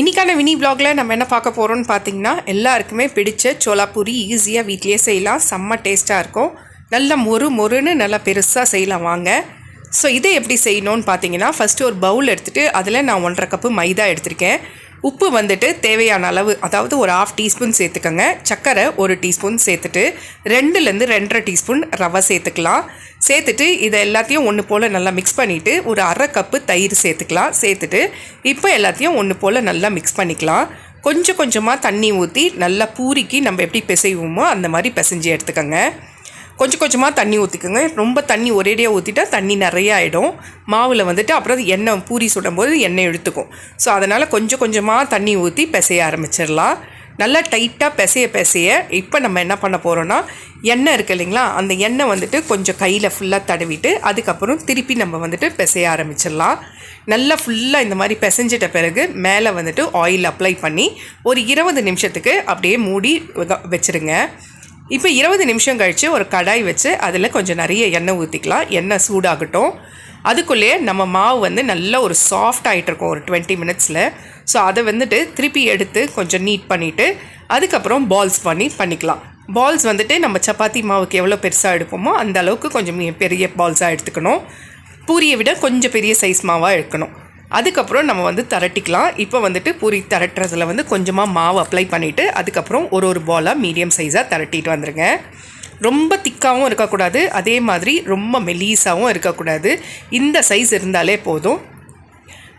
இன்றைக்கான மினி பிளாகில் நம்ம என்ன பார்க்க போகிறோம்னு பார்த்தீங்கன்னா எல்லாருக்குமே பிடிச்ச சோளாப்பூரி ஈஸியாக வீட்லேயே செய்யலாம். செம்ம டேஸ்ட்டாக இருக்கும். நல்ல மொறு மொறுன்னு நல்லா பெருசாக செய்யலாம் வாங்க. ஸோ இதை எப்படி செய்யணும்னு பார்த்தீங்கன்னா ஃபஸ்ட்டு ஒரு பவுல் எடுத்துகிட்டு அதில் நான் ஒன்றரை கப்பு மைதா எடுத்திருக்கேன். உப்பு வந்துட்டு தேவையான அளவு அதாவது ஒரு ஆஃப் டீஸ்பூன் சேர்த்துக்கோங்க. சர்க்கரை ஒரு டீஸ்பூன் சேர்த்துட்டு ரெண்டுலேருந்து ரெண்டரை டீஸ்பூன் ரவை சேர்த்துக்கலாம். சேர்த்துட்டு இதை எல்லாத்தையும் ஒன்று போல் நல்லா மிக்ஸ் பண்ணிவிட்டு ஒரு அரை கப்பு தயிர் சேர்த்துக்கலாம். சேர்த்துட்டு இப்போ எல்லாத்தையும் ஒன்று போல் நல்லா மிக்ஸ் பண்ணிக்கலாம். கொஞ்சம் கொஞ்சமாக தண்ணி ஊற்றி நல்லா பூரிக்கு நம்ம எப்படி பிசைவோமோ அந்த மாதிரி பிசைஞ்சு எடுத்துக்கோங்க. கொஞ்சம் கொஞ்சமாக தண்ணி ஊற்றிக்கோங்க ரொம்ப தண்ணி ஒரேடியாக ஊற்றிட்டா தண்ணி நிறைய ஆகிடும் மாவில் வந்துட்டு அப்புறம் அது எண்ணெய் பூரி சுடும்போது எண்ணெய் எடுத்துக்கும். ஸோ அதனால் கொஞ்சம் கொஞ்சமாக தண்ணி ஊற்றி பிசைய ஆரம்பிச்சிடலாம். நல்லா டைட்டாக பிசைய பிசைய இப்போ நம்ம என்ன பண்ண போகிறோன்னா எண்ணெய் இருக்குது இல்லைங்களா? அந்த எண்ணெய் வந்துட்டு கொஞ்சம் கையில் ஃபுல்லாக தடவிட்டு அதுக்கப்புறம் திருப்பி நம்ம வந்துட்டு பிசைய ஆரம்பிச்சிடலாம். நல்லா ஃபுல்லாக இந்த மாதிரி பிசைஞ்சிட்ட பிறகு மேலே வந்துட்டு ஆயில் அப்ளை பண்ணி ஒரு இருபது நிமிஷத்துக்கு அப்படியே மூடி வச்சுருங்க வச்சிருங்க. இப்போ இருபது நிமிஷம் கழித்து ஒரு கடாய் வச்சு அதில் கொஞ்சம் நிறைய எண்ணெய் ஊற்றிக்கலாம் எண்ணெய் சூடாகட்டும். அதுக்குள்ளேயே நம்ம மாவு வந்து நல்ல ஒரு சாஃப்ட் ஆகிட்டு இருக்கும் ஒரு டுவெண்ட்டி மினிட்ஸில் ஸோ அதை வந்துட்டு திருப்பி எடுத்து கொஞ்சம் நீட் பண்ணிவிட்டு அதுக்கப்புறம் பால்ஸ் பண்ணி பண்ணிக்கலாம். பால்ஸ் வந்துட்டு நம்ம சப்பாத்தி மாவுக்கு எவ்வளோ பெருசாக எடுப்போமோ அந்த அளவுக்கு கொஞ்சம் பெரிய பால்ஸாக எடுத்துக்கணும். பூரியை விட கொஞ்சம் பெரிய சைஸ் மாவாக எடுக்கணும். அதுக்கப்புறம் நம்ம வந்து திரட்டிக்கலாம். இப்போ வந்துட்டு பூரி திரட்டுறதுல வந்து கொஞ்சமாக மாவு அப்ளை பண்ணிவிட்டு அதுக்கப்புறம் ஒரு ஒரு பாலாக மீடியம் சைஸாக திரட்டிட்டு வந்துருங்க. ரொம்ப திக்காகவும் இருக்கக்கூடாது. அதே மாதிரி ரொம்ப மெலீஸாகவும் இருக்கக்கூடாது. இந்த சைஸ் இருந்தாலே போதும்.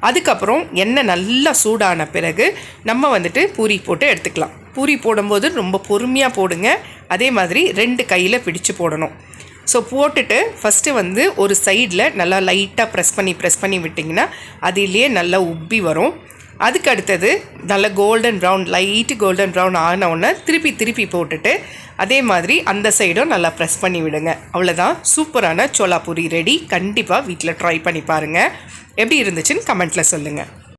அதுக்கப்புறம் எண்ணெய் நல்லா சூடான பிறகு நம்ம வந்துட்டு பூரி போட்டு எடுத்துக்கலாம். பூரி போடும்போது ரொம்ப பொறுமையாக போடுங்க. அதே மாதிரி ரெண்டு கையில் பிடிச்சு போடணும். ஸோ போட்டுட்டு ஃபஸ்ட்டு வந்து ஒரு சைடில் நல்லா லைட்டாக ப்ரெஸ் பண்ணி ப்ரெஸ் பண்ணி விட்டிங்கன்னா அதிலேயே நல்லா உப்பி வரும். அதுக்கு அடுத்தது நல்ல golden brown light golden brown ஆனவுடனே திருப்பி திருப்பி போட்டுட்டு அதே மாதிரி அந்த சைடும் நல்லா ப்ரெஸ் பண்ணி விடுங்க. அவ்வளோதான் சூப்பரான சோலாபூரி ரெடி கண்டிப்பாக வீட்டில் ட்ரை பண்ணி பாருங்கள் எப்படி இருந்துச்சுன்னு கமெண்ட்டில் சொல்லுங்கள்